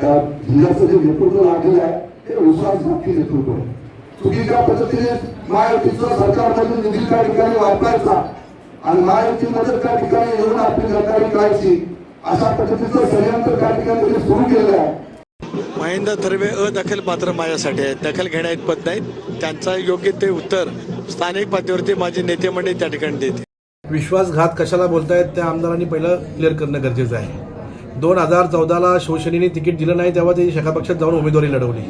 जिल्ह्याचं जे नेतृत्व लागलेलं आहे ते विश्वासघाती नेतृत्व आहे चुकीच्या पद्धतीने महायुतीचं सरकारमधून निधी त्या ठिकाणी वापरायचा आणि महायुतीमध्ये त्या ठिकाणी येऊन आपली गद्दारी करायची अशा पद्धतीचं षडयंत्र त्या ठिकाणी सुरू केलेलं आहे. महेंद्र थर्वे अदखल पात्र माझ्यासाठी आहेत. दखल घेण्या इतपत नाहीत. त्यांचा योग्य ते उत्तर स्थानिक पातळीवरती माझे नेते मंडळी त्या ठिकाणी देते विश्वासघात कशाला बोलतायत त्या आमदारांनी पहिलं क्लिअर करणं गरजेचं आहे. दोन हजार चौदाला शिवसेनेने तिकीट दिलं नाही तेव्हा ते शका पक्षात जाऊन उमेदवारी लढवली.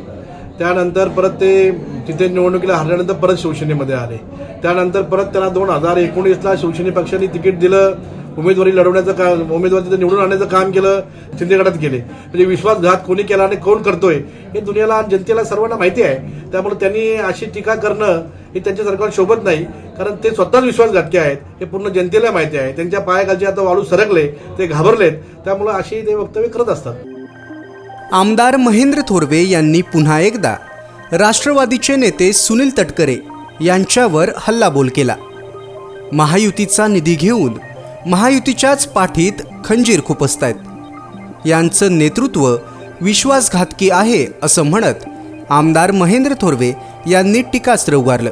त्यानंतर परत ते तिथे निवडणुकीला हरल्यानंतर परत शिवसेनेमध्ये आले. त्यानंतर परत त्यांना दोन हजार एकोणीसला शिवसेने पक्षाने तिकीट दिलं. उमेदवारी लढवण्याचं काम उमेदवारी निवडून आणण्याचं काम केलं शिंदे गटात केले म्हणजे विश्वासघात कोणी केला आणि कोण करतोय हे दुनियाला आणि जनतेला सर्वांना माहिती आहे. त्यामुळे त्यांनी अशी टीका करणं हे त्यांच्या सरकार शोभत नाही. कारण ते स्वतःच विश्वासघातके आहेत. हे पूर्ण जनतेला माहिती आहे. त्यांच्या पायाखालचे आता वाळू सरकले ते घाबरलेत. त्यामुळे अशी ते वक्तव्य करत असतात. आमदार महेंद्र थोरवे यांनी पुन्हा एकदा राष्ट्रवादीचे नेते सुनील तटकरे यांच्यावर हल्लाबोल केला. महायुतीचा निधी घेऊन महायुतीच्याच पाठीत खंजीर खुपसतायत यांचं नेतृत्व विश्वासघातकी आहे असं म्हणत आमदार महेंद्र थोरवे यांनी टीकास्त्र उगारलं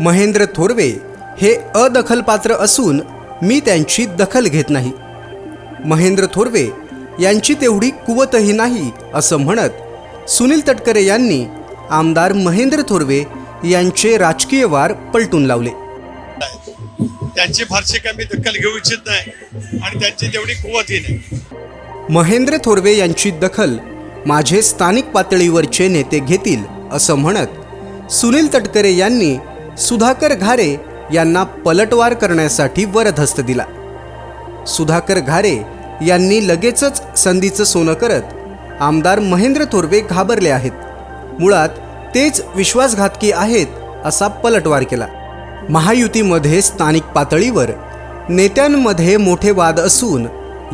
महेंद्र थोरवे हे अदखलपात्र असून मी त्यांची दखल घेत नाही. महेंद्र थोरवे यांची तेवढी कुवतही नाही असं म्हणत सुनील तटकरे यांनी आमदार महेंद्र थोरवे यांचे राजकीय वार पलटून लावले. त्यांची फारशी मी दखल घेऊ इच्छित नाही आणि त्यांची तेवढी कुवतही नाही. महेंद्र थोरवे यांची दखल माझे स्थानिक पातळीवरचे नेते घेतील असं म्हणत सुनील तटकरे यांनी सुधाकर घारे यांना पलटवार करण्यासाठी वरदहस्त दिला. सुधाकर घारे यांनी लगेचच संधीचं सोनं करत आमदार महेंद्र थोरवे घाबरले आहेत. मुळात तेच विश्वासघातकी आहेत असा पलटवार केला. महायुतीमध्ये स्थानिक पातळीवर नेत्यांमध्ये मोठे वाद असून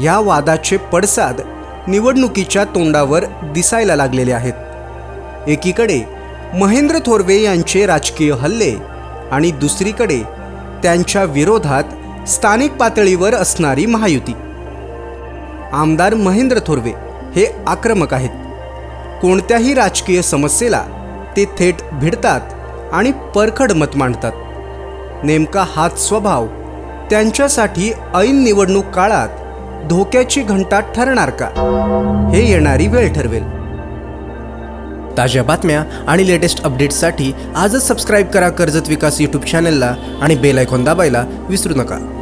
या वादाचे पडसाद निवडणुकीच्या तोंडावर दिसायला लागलेले आहेत. एकीकडे महेंद्र थोरवे यांचे राजकीय हल्ले आणि दुसरीकडे त्यांच्या विरोधात स्थानिक पातळीवर असणारी महायुती. आमदार महेंद्र थोरवे हे आक्रमक आहेत. कोणत्याही राजकीय समस्येला ते थेट भिडतात आणि परखड मत मांडतात. नेमका हाच स्वभाव. त्यांच्यासाठी ऐन निवडणूक काळात धोक्याची घंटा ठरणार का? हे येणारी वेळ ठरवेल. ताज्या बातम्या आणि लेटेस्ट अपडेट्ससाठी आजच सबस्क्राईब करा कर्जत विकास यूट्यूब चॅनलला आणि बेल आयकॉन दाबायला विसरू नका.